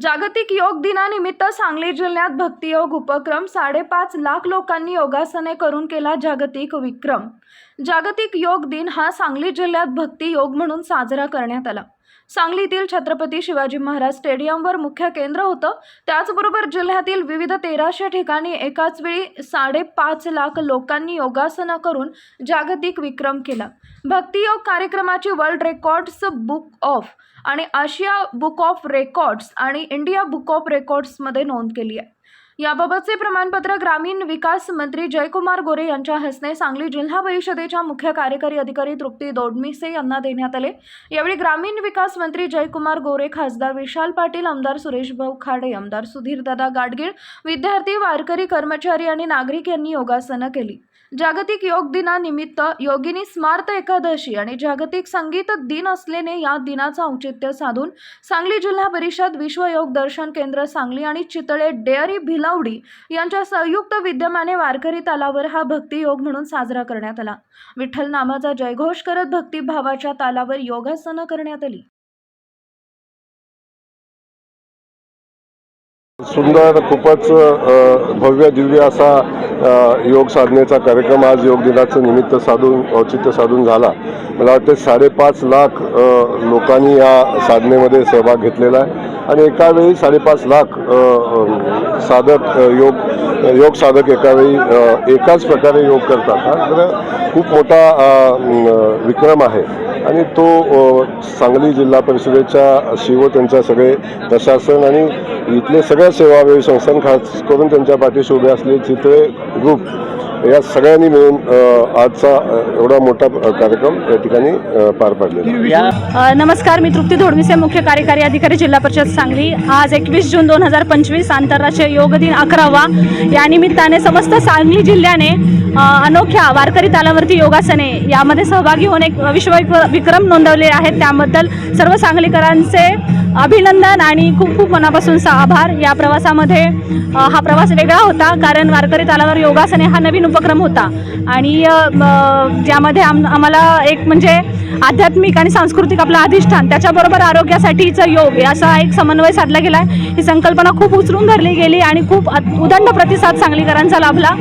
जागतिक योग दिनानिमित्त सांगली जिल्ह्यात भक्तियोग उपक्रम साडेपाच लाख लोकांनी योगासने करून केला जागतिक विक्रम. जागतिक योग दिन हा सांगली जिल्ह्यात भक्ती योग म्हणून साजरा करण्यात आला. सांगलीतील छत्रपती शिवाजी महाराज स्टेडियमवर मुख्य केंद्र होतं. त्याचबरोबर जिल्ह्यातील विविध तेराशे ठिकाणी एकाच वेळी साडेपाच लाख लोकांनी योगासनं करून जागतिक विक्रम केला. भक्तियोग कार्यक्रमाची वर्ल्ड रेकॉर्ड्स बुक ऑफ आणि आशिया बुक ऑफ रेकॉर्ड्स आणि इंडिया बुक ऑफ रेकॉर्ड्समध्ये नोंद केली आहे. याबाबतचे प्रमाणपत्र ग्रामीण विकास मंत्री जयकुमार गोरे यांच्या हस्ते सांगली जिल्हा परिषदेच्या मुख्य कार्यकारी अधिकारी तृप्ती दोडमिसे यांना देण्यात आले. यावेळी ग्रामीण विकास मंत्री जयकुमार गोरे खासदार विशाल पाटील आमदार सुरेश भाऊ खाडे आमदार सुधीरदादा गाडगीळ विद्यार्थी वारकरी कर्मचारी आणि नागरिक यांनी योगासनं केली. जागतिक योग दिनानिमित्त योगिनी स्मार्त एकादशी आणि जागतिक संगीत दिन असल्याने या दिनाचं औचित्य साधून सांगली जिल्हा परिषद विश्व योग दर्शन केंद्र सांगली आणि चितळे डेअरी भिलावडी यांच्या संयुक्त विद्यमाने वारकरी तालावर हा भक्तियोग म्हणून साजरा करण्यात आला. विठ्ठल नामाचा जयघोष करत भक्तिभावाच्या तालावर योगासनं करण्यात आली. सुंदर खूपच भव्य दिव्य असा योग साधनेचा कार्यक्रम आज योग दिनाचं निमित्त साधून औचित्य साधून झाला. मला वाटते साडेपाच लाख लोकांनी या साधनेमध्ये सहभाग घेतलेला आहे. आणि एका वेळी साडेपाच लाख साधक योग योग साधक एकावेळी एकाच प्रकारे योग करतात. हा खरं खूप मोठा विक्रम आहे. आणि तो सांगली जिल्हा परिषदेच्या शिव त्यांच्या सगळे प्रशासन आणि इथले सगळ्या सेवाभावी संस्थान खास करून त्यांच्या पाठीशी उभे असलेले चितळे ग्रुप या सगळ्यांनी मिळून आजचा एवढा मोठा कार्यक्रम या ठिकाणी पार पाडलेला नमस्कार मी तृप्ती धोडमिसे मुख्य कार्यकारी अधिकारी जिल्हा परिषद सांगली. आज एकवीस जून दोन हजार पंचवीस आंतरराष्ट्रीय योग दिन अकरावा. या निमित्ताने समस्त सांगली जिल्ह्याने अनोख्या वारकरी तालावरती योगासने यामध्ये सहभागी होऊन एक विश्व विक्रम नोंदवले आहेत. त्याबद्दल सर्व सांगलीकरांचे अभिनंदन आणि खूप खूप मनापासून आभार. या प्रवासामध्ये हा प्रवास वेगळा होता कारण वारकरी तालावर योगासने हा नवीन उपक्रम होता. आणि ज्यामध्ये आम आम्हाला एक म्हणजे आध्यात्मिक आणि सांस्कृतिक आपलं अधिष्ठान त्याच्याबरोबर आरोग्यासाठीचं योग असा एक समन्वय साधला गेला आहे ही संकल्पना खूप उचलून धरली गेली आणि खूप उदंड प्रतिसाद सांगलीकरांचा लाभला.